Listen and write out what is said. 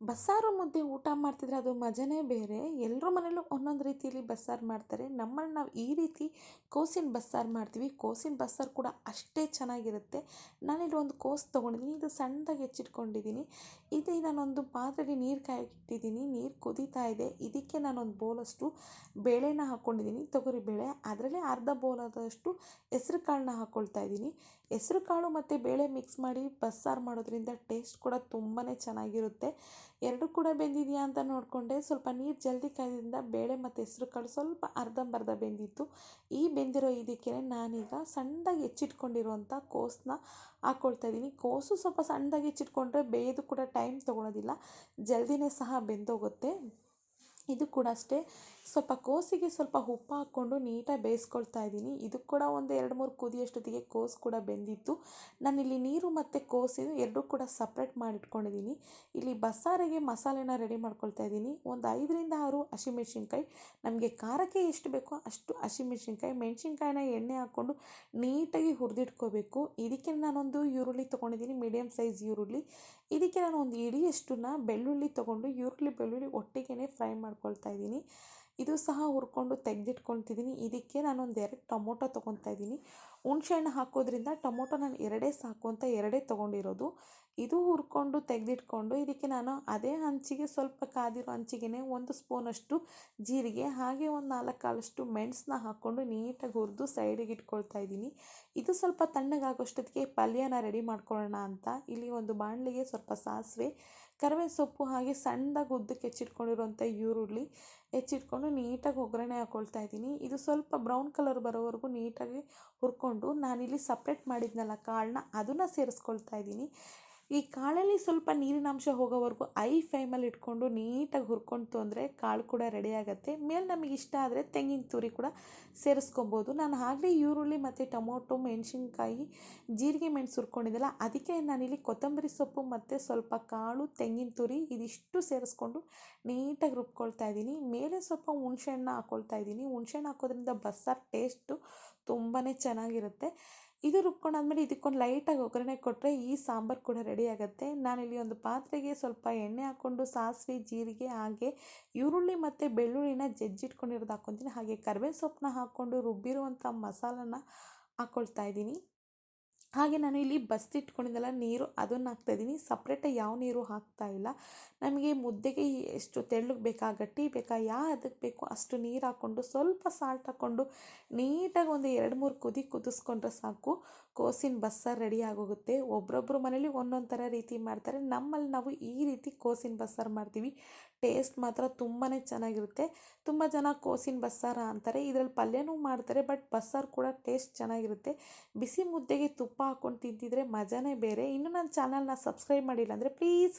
ಬಸ್ಸಾರು ಮುದ್ದೆ ಊಟ ಮಾಡ್ತಿದ್ರೆ ಅದು ಮಜನೇ ಬೇರೆ. ಎಲ್ಲರ ಮನೇಲೂ ಒಂದೊಂದು ರೀತಿಯಲ್ಲಿ ಬಸ್ಸಾರು ಮಾಡ್ತಾರೆ. ನಮ್ಮಲ್ಲಿ ನಾವು ಈ ರೀತಿ ಕೋಸಿನ ಬಸ್ಸಾರು ಮಾಡ್ತೀವಿ. ಕೋಸಿನ ಬಸ್ಸಾರು ಕೂಡ ಅಷ್ಟೇ ಚೆನ್ನಾಗಿರುತ್ತೆ. ನಾನಿಲ್ಲಿ ಒಂದು ಕೋಸು ತೊಗೊಂಡಿದ್ದೀನಿ ಇದು ಸಣ್ಣದಾಗಿ ಹೆಚ್ಚಿಟ್ಕೊಂಡಿದ್ದೀನಿ ಇದು ನಾನೊಂದು ಪಾತ್ರೆಗೆ ನೀರು ಕಾಯಿಟ್ಟಿದ್ದೀನಿ ನೀರು ಕುದೀತಾ ಇದೆ. ಇದಕ್ಕೆ ನಾನೊಂದು ಬೋಲಷ್ಟು ಬೇಳೆನ ಹಾಕ್ಕೊಂಡಿದ್ದೀನಿ ತೊಗರಿ ಬೇಳೆ. ಅದರಲ್ಲಿ ಅರ್ಧ ಬೋಲಾದಷ್ಟು ಹೆಸ್ರು ಕಾಳನ್ನ ಹಾಕ್ಕೊಳ್ತಾ ಇದ್ದೀನಿ ಹೆಸ್ರು ಕಾಳು ಮತ್ತು ಬೇಳೆ ಮಿಕ್ಸ್ ಮಾಡಿ ಬಸ್ಸಾರು ಮಾಡೋದ್ರಿಂದ ಟೇಸ್ಟ್ ಕೂಡ ತುಂಬಾ ಚೆನ್ನಾಗಿರುತ್ತೆ. ಎರಡು ಕೂಡ ಬೆಂದಿದೆಯಾ ಅಂತ ನೋಡಿಕೊಂಡೆ. ಸ್ವಲ್ಪ ನೀರು ಜಲ್ದಿ ಕಾಯ್ದಿಂದ ಬೇಳೆ ಮತ್ತು ಹೆಸ್ರು ಕಾಳು ಸ್ವಲ್ಪ ಅರ್ಧಂಬರ್ಧ ಬೆಂದಿತ್ತು. ಈ ಬೆಂದಿರೋ ಇದಕ್ಕೆ ನಾನೀಗ ಸಣ್ಣದಾಗಿ ಹೆಚ್ಚಿಟ್ಕೊಂಡಿರುವಂಥ ಕೋಸನ್ನ ಹಾಕ್ಕೊಳ್ತಾ ಇದ್ದೀನಿ. ಕೋಸು ಸ್ವಲ್ಪ ಸಣ್ಣದಾಗಿ ಹೆಚ್ಚಿಟ್ಕೊಂಡ್ರೆ ಬೇಯೋದು ಕೂಡ ಟೈಮ್ ತೊಗೊಳೋದಿಲ್ಲ. ಜಲ್ದಿನೇ ಸಹ ಬೆಂದೋಗುತ್ತೆ. ಇದು ಕೂಡ ಅಷ್ಟೇ. ಸ್ವಲ್ಪ ಕೋಸಿಗೆ ಸ್ವಲ್ಪ ಉಪ್ಪು ಹಾಕ್ಕೊಂಡು ನೀಟಾಗಿ ಬೇಯಿಸ್ಕೊಳ್ತಾ ಇದ್ದೀನಿ. ಇದು ಕೂಡ ಒಂದು ಎರಡು ಮೂರು ಕುದಿಯಷ್ಟೊತ್ತಿಗೆ ಕೋಸು ಕೂಡ ಬೆಂದಿತ್ತು. ನಾನಿಲ್ಲಿ ನೀರು ಮತ್ತು ಕೋಸಿದು ಎರಡೂ ಕೂಡ ಸಪ್ರೇಟ್ ಮಾಡಿಟ್ಕೊಂಡಿದ್ದೀನಿ. ಇಲ್ಲಿ ಬಸ್ಸಾರಿಗೆ ಮಸಾಲೆನ ರೆಡಿ ಮಾಡ್ಕೊಳ್ತಾ ಇದ್ದೀನಿ. ಒಂದು ಐದರಿಂದ ಆರು ಹಸಿಮೆಣ್ಸಿನ್ಕಾಯಿ. ನಮಗೆ ಖಾರಕ್ಕೆ ಎಷ್ಟು ಬೇಕೋ ಅಷ್ಟು ಹಸಿಮೆಣ್ಸಿನ್ಕಾಯಿ, ಮೆಣಸಿನ್ಕಾಯಿನ ಎಣ್ಣೆ ಹಾಕ್ಕೊಂಡು ನೀಟಾಗಿ ಹುರಿದಿಟ್ಕೋಬೇಕು. ಇದಕ್ಕೆ ನಾನೊಂದು ಈರುಳ್ಳಿ ತೊಗೊಂಡಿದ್ದೀನಿ ಮೀಡಿಯಮ್ ಸೈಜ್ ಈರುಳ್ಳಿ. ಇದಕ್ಕೆ ನಾನು ಒಂದು ಇಡಿಯಷ್ಟನ್ನ ಬೆಳ್ಳುಳ್ಳಿ ತೊಗೊಂಡು ಈರುಳ್ಳಿ ಬೆಳ್ಳುಳ್ಳಿ ಒಟ್ಟಿಗೆ ಫ್ರೈ ಮಾಡ್ಕೊಳ್ತಾ ಇದ್ದೀನಿ. ಇದು ಸಹ ಹುರ್ಕೊಂಡು ತೆಗೆದಿಟ್ಕೊಳ್ತಿದ್ದೀನಿ. ಇದಕ್ಕೆ ನಾನೊಂದು ಎರಡು ಟೊಮೊಟೊ ತೊಗೊತಾ ಇದ್ದೀನಿ. ಹುಣ್ಸೆಹಣ್ಣು ಹಾಕೋದ್ರಿಂದ ಟೊಮೊಟೊ ನಾನು ಎರಡೇ ಸಾಕು ಅಂತ ಎರಡೇ ತೊಗೊಂಡಿರೋದು. ಇದು ಹುರ್ಕೊಂಡು ತೆಗೆದಿಟ್ಕೊಂಡು ಇದಕ್ಕೆ ನಾನು ಅದೇ ಹಂಚಿಗೆ ಸ್ವಲ್ಪ ಕಾದಿರೋ ಹಂಚಿಗೆ ಒಂದು ಸ್ಪೂನಷ್ಟು ಜೀರಿಗೆ, ಹಾಗೆ ಒಂದು ನಾಲ್ಕು ಕಾಲಷ್ಟು ಮೆಣಸನ್ನ ಹಾಕ್ಕೊಂಡು ನೀಟಾಗಿ ಹುರಿದು ಸೈಡಿಗೆ ಇಟ್ಕೊಳ್ತಾ ಇದ್ದೀನಿ. ಇದು ಸ್ವಲ್ಪ ತಣ್ಣಗಾಗೋಷ್ಟೊತ್ತಿಗೆ ಪಲ್ಯನ ರೆಡಿ ಮಾಡ್ಕೊಳ್ಳೋಣ ಅಂತ. ಇಲ್ಲಿ ಒಂದು ಬಾಣಲಿಗೆ ಸ್ವಲ್ಪ ಸಾಸಿವೆ ಕರಿಬೇವು ಸೊಪ್ಪು, ಹಾಗೆ ಸಣ್ಣದಾಗಿ ಉದ್ದಕ್ಕೆ ಹೆಚ್ಚಿಟ್ಕೊಂಡಿರುವಂಥ ಈರುಳ್ಳಿ ಹೆಚ್ಚಿಟ್ಕೊಂಡು ನೀಟಾಗಿ ಒಗ್ಗರಣೆ ಹಾಕ್ಕೊಳ್ತಾ ಇದ್ದೀನಿ. ಇದು ಸ್ವಲ್ಪ ಬ್ರೌನ್ ಕಲರ್ ಬರೋವರೆಗೂ ನೀಟಾಗಿ ಹುರ್ಕೊಂಡು ನಾನಿಲ್ಲಿ ಸಪ್ರೇಟ್ ಮಾಡಿದ್ನಲ್ಲ ಕಾಳನ್ನ ಅದನ್ನು ಸೇರಿಸ್ಕೊಳ್ತಾ ಇದ್ದೀನಿ. ಈ ಕಾಳಲ್ಲಿ ಸ್ವಲ್ಪ ನೀರಿನಾಂಶ ಹೋಗೋವರೆಗೂ ಐ ಫ್ಲೇಮಲ್ಲಿ ಇಟ್ಕೊಂಡು ನೀಟಾಗಿ ಹುರ್ಕೊಂಡು ಅಂದರೆ ಕಾಳು ಕೂಡ ರೆಡಿ ಆಗುತ್ತೆ. ಮೇಲೆ ನಮಗೆ ಇಷ್ಟ ಆದರೆ ತೆಂಗಿನ ತುರಿ ಕೂಡ ಸೇರಿಸ್ಕೊಬೋದು. ನಾನು ಆಗಲೇ ಈರುಳ್ಳಿ ಮತ್ತು ಟೊಮೊಟೊ, ಮೆಣಸಿನ್ಕಾಯಿ, ಜೀರಿಗೆ, ಮೆಣಸು ಹುರ್ಕೊಂಡಿದ್ದಲ್ಲ, ಅದಕ್ಕೆ ನಾನಿಲ್ಲಿ ಕೊತ್ತಂಬರಿ ಸೊಪ್ಪು ಮತ್ತು ಸ್ವಲ್ಪ ಕಾಳು, ತೆಂಗಿನ ತುರಿ ಇದಿಷ್ಟು ಸೇರಿಸ್ಕೊಂಡು ನೀಟಾಗಿ ರುಬ್ಕೊಳ್ತಾ ಇದ್ದೀನಿ. ಮೇಲೆ ಸ್ವಲ್ಪ ಹುಣ್ಸೆಹಣ್ಣು ಹಾಕ್ಕೊಳ್ತಾ ಇದ್ದೀನಿ. ಹುಣ್ಸೆಹಣ್ಣು ಹಾಕೋದ್ರಿಂದ ಬಸ್ಸಾರು ಟೇಸ್ಟು ತುಂಬಾ ಚೆನ್ನಾಗಿರುತ್ತೆ. ಇದು ರುಬ್ಕೊಂಡಾದಮೇಲೆ ಇದಕ್ಕೊಂದು ಲೈಟಾಗಿ ಒಗ್ಗರಣೆ ಕೊಟ್ಟರೆ ಈ ಸಾಂಬಾರು ಕೂಡ ರೆಡಿ ಆಗುತ್ತೆ. ನಾನಿಲ್ಲಿ ಒಂದು ಪಾತ್ರೆಗೆ ಸ್ವಲ್ಪ ಎಣ್ಣೆ ಹಾಕ್ಕೊಂಡು, ಸಾಸಿವೆ, ಜೀರಿಗೆ ಹಾಗೆ ಈರುಳ್ಳಿ ಮತ್ತು ಬೆಳ್ಳುಳ್ಳಿನ ಜಜ್ಜಿಟ್ಕೊಂಡಿರೋದು ಹಾಕ್ಕೊತೀನಿ. ಹಾಗೆ ಕರ್ಬೇವಿನ ಸೊಪ್ಪನ್ನ ಹಾಕ್ಕೊಂಡು ರುಬ್ಬಿರುವಂಥ ಮಸಾಲನ ಹಾಕ್ಕೊಳ್ತಾ ಇದ್ದೀನಿ. ಹಾಗೆ ನಾನು ಇಲ್ಲಿ ಬಸ್ತಿಟ್ಕೊಂಡಿದ್ದೆಲ್ಲ ನೀರು ಅದನ್ನು ಹಾಕ್ತಾಯಿದ್ದೀನಿ. ಸಪ್ರೇಟಾಗಿ ಯಾವ ನೀರು ಹಾಕ್ತಾ ಇಲ್ಲ. ನಮಗೆ ಮುದ್ದೆಗೆ ಎಷ್ಟು ತೆಳ್ಳಗೆ ಬೇಕಾ, ಗಟ್ಟಿ ಬೇಕಾ, ಯಾವ ಅದಕ್ಕೆ ಬೇಕು ಅಷ್ಟು ನೀರು ಹಾಕ್ಕೊಂಡು ಸ್ವಲ್ಪ ಸಾಲ್ಟ್ ಹಾಕ್ಕೊಂಡು ನೀಟಾಗಿ ಒಂದು ಎರಡು ಮೂರು ಕುದಿ ಕುದಿಸ್ಕೊಂಡ್ರೆ ಸಾಕು. ಕೋಸಿನ ಬಸ್ಸಾರು ರೆಡಿ ಆಗೋಗುತ್ತೆ. ಒಬ್ಬರೊಬ್ಬರು ಮನೇಲಿ ಒಂದೊಂದು ಥರ ರೀತಿ ಮಾಡ್ತಾರೆ. ನಮ್ಮಲ್ಲಿ ನಾವು ಈ ರೀತಿ ಕೋಸಿನ ಬಸ್ಸಾರು ಮಾಡ್ತೀವಿ. ಟೇಸ್ಟ್ ಮಾತ್ರ ತುಂಬಾ ಚೆನ್ನಾಗಿರುತ್ತೆ. ತುಂಬ ಜನ ಕೋಸಿನ ಬಸ್ಸಾರ ಅಂತಾರೆ. ಇದರಲ್ಲಿ ಪಲ್ಯನೂ ಮಾಡ್ತಾರೆ ಬಟ್ ಬಸ್ಸಾರು ಕೂಡ ಟೇಸ್ಟ್ ಚೆನ್ನಾಗಿರುತ್ತೆ. ಬಿಸಿ ಮುದ್ದೆಗೆ ತುಪ್ಪ ಹಾಕ್ಕೊಂಡು ತಿಂತಿದ್ರೆ ಮಜಾನೇ ಬೇರೆ. ಇನ್ನೂ ನನ್ನ ಚಾನಲ್ನ ಸಬ್ಸ್ಕ್ರೈಬ್ ಮಾಡಿಲ್ಲ ಅಂದರೆ ಪ್ಲೀಸ್